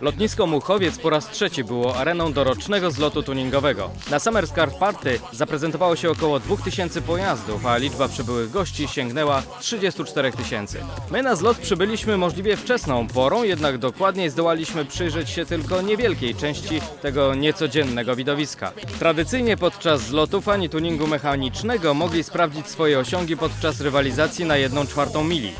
Lotnisko Muchowiec po raz trzeci było areną dorocznego zlotu tuningowego. Na Summer Party zaprezentowało się około 2000 pojazdów, a liczba przybyłych gości sięgnęła 34 tysięcy. My na zlot przybyliśmy możliwie wczesną porą, jednak dokładniej zdołaliśmy przyjrzeć się tylko niewielkiej części tego niecodziennego widowiska. Tradycyjnie podczas zlotu fani tuningu mechanicznego mogli sprawdzić swoje osiągi podczas rywalizacji na 1 czwartą mili.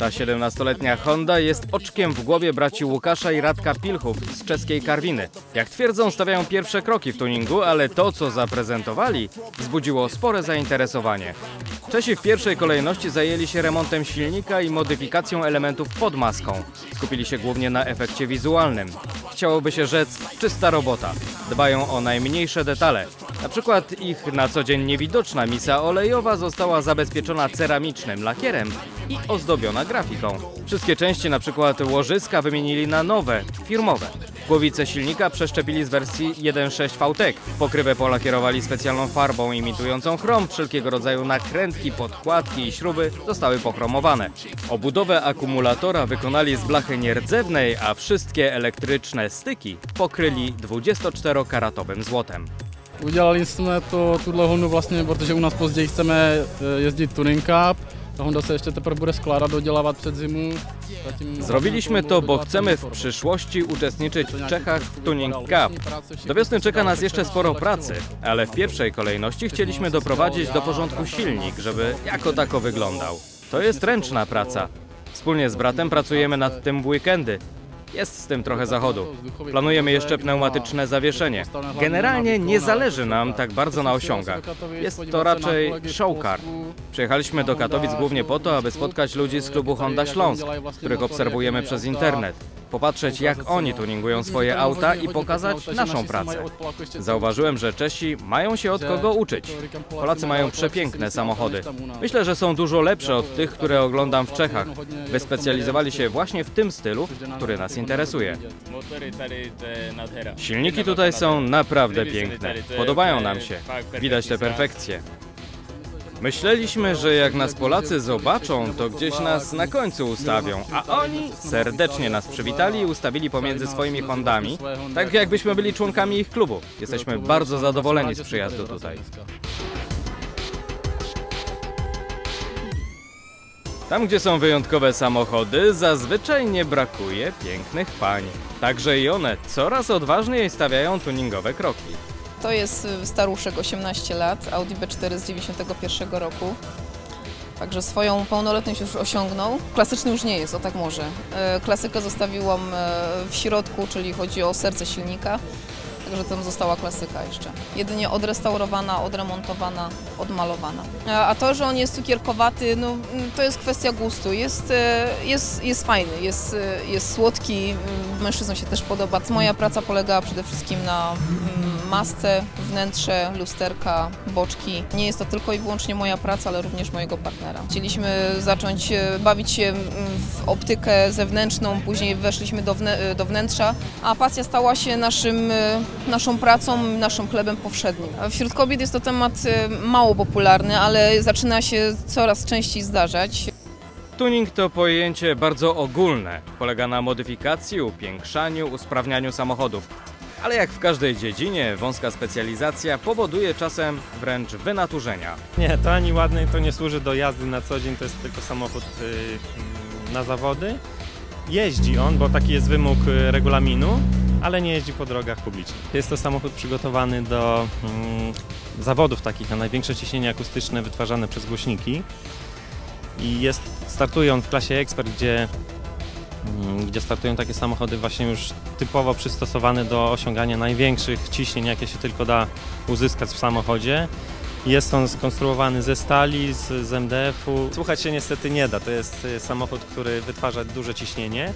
Ta 17-letnia Honda jest oczkiem w głowie braci Łukasza i Radka Pilchów z czeskiej Karwiny. Jak twierdzą, stawiają pierwsze kroki w tuningu, ale to, co zaprezentowali, wzbudziło spore zainteresowanie. Czesi w pierwszej kolejności zajęli się remontem silnika i modyfikacją elementów pod maską. Skupili się głównie na efekcie wizualnym. Chciałoby się rzec czysta robota. Dbają o najmniejsze detale. Na przykład ich na co dzień niewidoczna misa olejowa została zabezpieczona ceramicznym lakierem i ozdobiona grafiką. Wszystkie części, na przykład łożyska, wymienili na nowe, firmowe. Głowice silnika przeszczepili z wersji 1.6 VTEC. Pokrywę polakierowali specjalną farbą imitującą chrom. Wszelkiego rodzaju nakrętki, podkładki i śruby zostały pochromowane. Obudowę akumulatora wykonali z blachy nierdzewnej, a wszystkie elektryczne styki pokryli 24-karatowym złotem. Udělali jsme to, tuhle Hondu vlastně, protože u nás později chceme eh, jezdit Touring Cup. Ta Honda se ještě teprve bude skládat, dodělávat před zimu. Zrobiliśmy to, bo chcemy w przyszłości uczestniczyć w Czechach w Tuning Cup. Do wiosny czeka nas jeszcze sporo pracy, ale w pierwszej kolejności chcieliśmy doprowadzić do porządku silnik, żeby jako tako wyglądał. To jest ręczna praca. Wspólnie z bratem pracujemy nad tym w weekendy. Jest z tym trochę zachodu. Planujemy jeszcze pneumatyczne zawieszenie. Generalnie nie zależy nam tak bardzo na osiągach. Jest to raczej showcar. Przyjechaliśmy do Katowic głównie po to, aby spotkać ludzi z klubu Honda Śląsk, których obserwujemy przez internet. Popatrzeć jak oni tuningują swoje auta i pokazać naszą pracę. Zauważyłem, że Czesi mają się od kogo uczyć. Polacy mają przepiękne samochody. Myślę, że są dużo lepsze od tych, które oglądam w Czechach. Wyspecjalizowali się właśnie w tym stylu, który nas interesuje. Silniki tutaj są naprawdę piękne. Podobają nam się. Widać te perfekcje. Myśleliśmy, że jak nas Polacy zobaczą, to gdzieś nas na końcu ustawią, a oni serdecznie nas przywitali i ustawili pomiędzy swoimi Hondami, tak jakbyśmy byli członkami ich klubu. Jesteśmy bardzo zadowoleni z przyjazdu tutaj. Tam, gdzie są wyjątkowe samochody, zazwyczaj nie brakuje pięknych pań. Także i one coraz odważniej stawiają tuningowe kroki. To jest y, staruszek 18 lat, Audi B4 z 91 roku. Także swoją pełnoletność już osiągnął. Klasyczny już nie jest, o tak może. E, Klasykę zostawiłam e, w środku, czyli chodzi o serce silnika. Także tam została klasyka jeszcze. Jedynie odrestaurowana, odremontowana, odmalowana. E, A to, że on jest cukierkowaty, no, mm, to jest kwestia gustu. Jest, jest, jest fajny, jest, jest słodki, mm, mężczyznom się też podoba. Moja praca polegała przede wszystkim na mm, masce, wnętrze, lusterka, boczki. Nie jest to tylko i wyłącznie moja praca, ale również mojego partnera. Chcieliśmy zacząć e, bawić się mm, w optykę zewnętrzną, później weszliśmy do, e, do wnętrza, a pasja stała się naszym, e, naszą pracą, naszym chlebem powszednim. Wśród kobiet jest to temat mało popularny, ale zaczyna się coraz częściej zdarzać. Tuning to pojęcie bardzo ogólne. Polega na modyfikacji, upiększaniu, usprawnianiu samochodów. Ale jak w każdej dziedzinie, wąska specjalizacja powoduje czasem wręcz wynaturzenia. Nie, to ani ładny, to nie służy do jazdy na co dzień, to jest tylko samochód y, mm, na zawody. Jeździ on, bo taki jest wymóg y, regulaminu, ale nie jeździ po drogach publicznych. Jest to samochód przygotowany do mm, zawodów takich na największe ciśnienie akustyczne wytwarzane przez głośniki. I jest, startuje on w klasie Expert, gdzie, gdzie startują takie samochody właśnie już typowo przystosowane do osiągania największych ciśnień, jakie się tylko da uzyskać w samochodzie. Jest on skonstruowany ze stali, z, z MDF-u. Słuchać się niestety nie da. To jest y, samochód, który wytwarza duże ciśnienie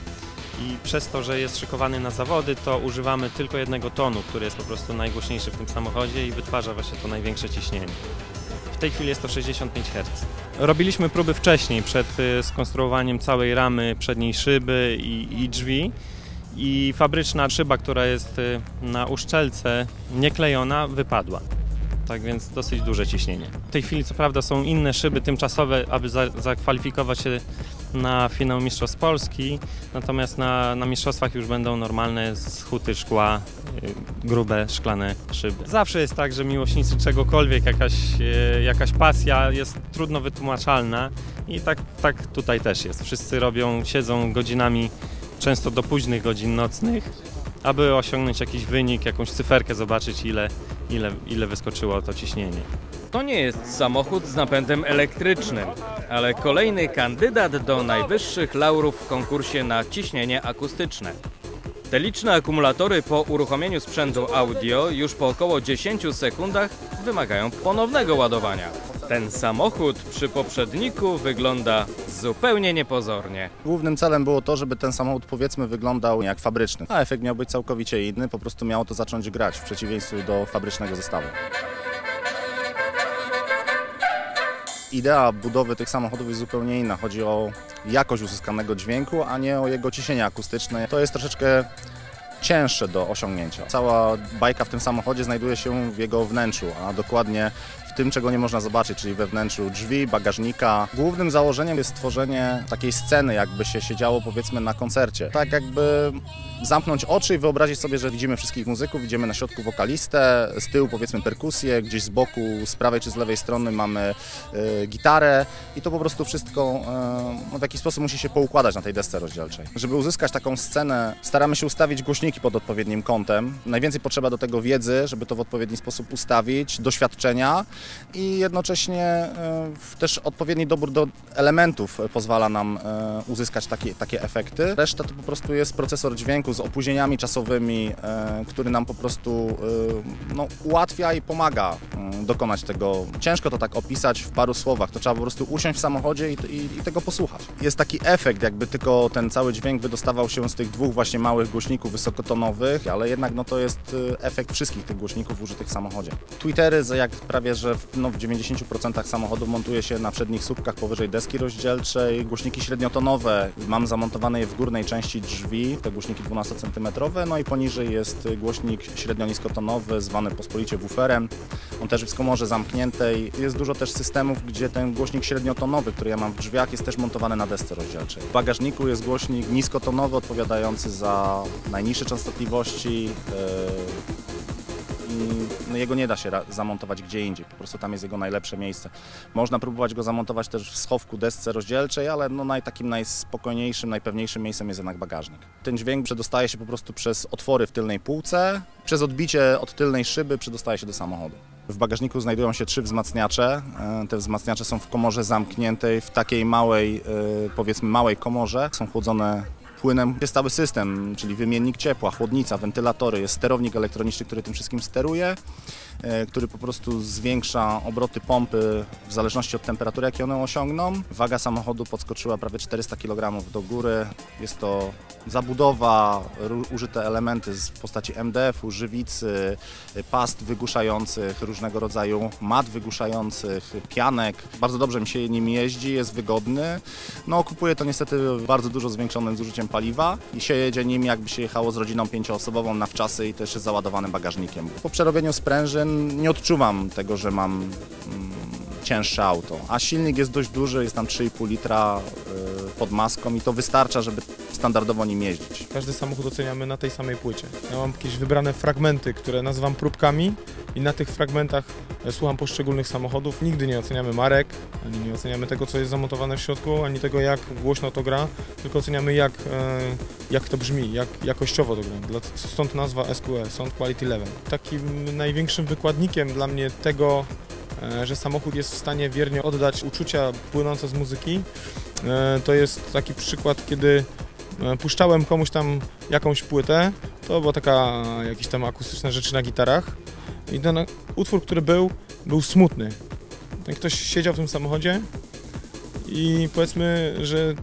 i przez to, że jest szykowany na zawody, to używamy tylko jednego tonu, który jest po prostu najgłośniejszy w tym samochodzie i wytwarza właśnie to największe ciśnienie. W tej chwili jest to 65 Hz. Robiliśmy próby wcześniej, przed y, skonstruowaniem całej ramy przedniej szyby i, i drzwi. I fabryczna szyba, która jest y, na uszczelce nieklejona, wypadła. Tak więc dosyć duże ciśnienie. W tej chwili co prawda są inne szyby tymczasowe, aby za, zakwalifikować się na finał Mistrzostw Polski, natomiast na, na mistrzostwach już będą normalne z huty szkła, y, grube szklane szyby. Zawsze jest tak, że miłośnicy czegokolwiek, jakaś, y, jakaś pasja jest trudno wytłumaczalna i tak, tak tutaj też jest. Wszyscy robią, siedzą godzinami, często do późnych godzin nocnych, aby osiągnąć jakiś wynik, jakąś cyferkę, zobaczyć ile, ile, ile wyskoczyło to ciśnienie. To nie jest samochód z napędem elektrycznym, ale kolejny kandydat do najwyższych laurów w konkursie na ciśnienie akustyczne. Te liczne akumulatory po uruchomieniu sprzętu audio już po około 10 sekundach wymagają ponownego ładowania. Ten samochód przy poprzedniku wygląda zupełnie niepozornie. Głównym celem było to, żeby ten samochód powiedzmy wyglądał jak fabryczny, a efekt miał być całkowicie inny, po prostu miało to zacząć grać w przeciwieństwie do fabrycznego zestawu. Idea budowy tych samochodów jest zupełnie inna. Chodzi o jakość uzyskanego dźwięku, a nie o jego ciśnienie akustyczne. To jest troszeczkę cięższe do osiągnięcia. Cała bajka w tym samochodzie znajduje się w jego wnętrzu, a dokładnie tym, czego nie można zobaczyć, czyli we wnętrzu drzwi, bagażnika. Głównym założeniem jest stworzenie takiej sceny, jakby się siedziało powiedzmy na koncercie. Tak jakby zamknąć oczy i wyobrazić sobie, że widzimy wszystkich muzyków, widzimy na środku wokalistę, z tyłu powiedzmy perkusję, gdzieś z boku, z prawej czy z lewej strony mamy y, gitarę i to po prostu wszystko y, w jakiś sposób musi się poukładać na tej desce rozdzielczej. Żeby uzyskać taką scenę, staramy się ustawić głośniki pod odpowiednim kątem. Najwięcej potrzeba do tego wiedzy, żeby to w odpowiedni sposób ustawić, doświadczenia i jednocześnie y, też odpowiedni dobór do elementów pozwala nam uzyskać takie, takie efekty. Reszta to po prostu jest procesor dźwięku z opóźnieniami czasowymi, e, który nam po prostu e, no, ułatwia i pomaga e, dokonać tego. Ciężko to tak opisać w paru słowach, to trzeba po prostu usiąść w samochodzie i, i, i tego posłuchać. Jest taki efekt, jakby tylko ten cały dźwięk wydostawał się z tych dwóch właśnie małych głośników wysokotonowych, ale jednak no, to jest efekt wszystkich tych głośników użytych w samochodzie. Twittery, jak prawie że w, no, w 90% samochodów montuje się na przednich słupkach powyżej deski rozdzielczej, głośniki średniotonowe, mam zamontowane je w górnej części drzwi, te głośniki 12 cm, no i poniżej jest głośnik średnio-niskotonowy, zwany pospolicie wooferem. On też w komorze zamkniętej. Jest dużo też systemów, gdzie ten głośnik średniotonowy, który ja mam w drzwiach, jest też montowany na desce rozdzielczej. W bagażniku jest głośnik niskotonowy, odpowiadający za najniższe częstotliwości. Yy no jego nie da się zamontować gdzie indziej, po prostu tam jest jego najlepsze miejsce. Można próbować go zamontować też w schowku desce rozdzielczej, ale no naj, takim najspokojniejszym, najpewniejszym miejscem jest jednak bagażnik. Ten dźwięk przedostaje się po prostu przez otwory w tylnej półce, przez odbicie od tylnej szyby przedostaje się do samochodu. W bagażniku znajdują się trzy wzmacniacze. E, te wzmacniacze są w komorze zamkniętej, w takiej małej, e, powiedzmy małej komorze. Są chłodzone płynem. Jest cały system, czyli wymiennik ciepła, chłodnica, wentylatory, jest sterownik elektroniczny, który tym wszystkim steruje, który po prostu zwiększa obroty pompy w zależności od temperatury, jakie one osiągną. Waga samochodu podskoczyła prawie 400 kg do góry. Jest to zabudowa, użyte elementy w postaci MDF-u, żywicy, past wygłuszających, różnego rodzaju mat wygłuszających, pianek. Bardzo dobrze mi się nim jeździ, jest wygodny. No, kupuje to niestety bardzo dużo zwiększonym zużyciem paliwa i się jedzie nim jakby się jechało z rodziną pięcioosobową na wczasy i też załadowanym bagażnikiem. Po przerobieniu sprężyn nie odczuwam tego, że mam mm, cięższe auto, a silnik jest dość duży, jest tam 3,5 litra y, pod maską i to wystarcza, żeby standardowo nim jeździć. Każdy samochód oceniamy na tej samej płycie. Ja mam jakieś wybrane fragmenty, które nazywam próbkami i na tych fragmentach e, słucham poszczególnych samochodów. Nigdy nie oceniamy marek, ani nie oceniamy tego, co jest zamontowane w środku, ani tego, jak głośno to gra, tylko oceniamy, jak, e, jak to brzmi, jak jakościowo to gra. Stąd nazwa SQE, Sound Quality Level. Takim największym wykładnikiem dla mnie tego, e, że samochód jest w stanie wiernie oddać uczucia płynące z muzyki, to jest taki przykład, kiedy puszczałem komuś tam jakąś płytę, to była taka jakieś tam akustyczne rzeczy na gitarach i ten utwór, który był, był smutny. Ten ktoś siedział w tym samochodzie i powiedzmy, że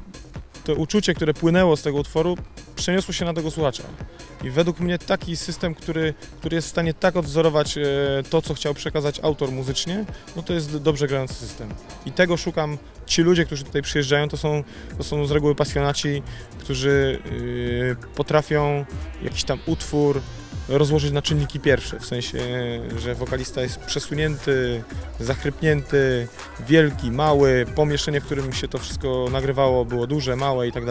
to uczucie, które płynęło z tego utworu, przeniosło się na tego słuchacza. I według mnie taki system, który, który jest w stanie tak odwzorować e, to, co chciał przekazać autor muzycznie, no to jest dobrze grający system. I tego szukam. Ci ludzie, którzy tutaj przyjeżdżają, to są, to są z reguły pasjonaci, którzy e, potrafią jakiś tam utwór rozłożyć na czynniki pierwsze, w sensie, że wokalista jest przesunięty, zachrypnięty, wielki, mały, pomieszczenie, w którym się to wszystko nagrywało było duże, małe i tak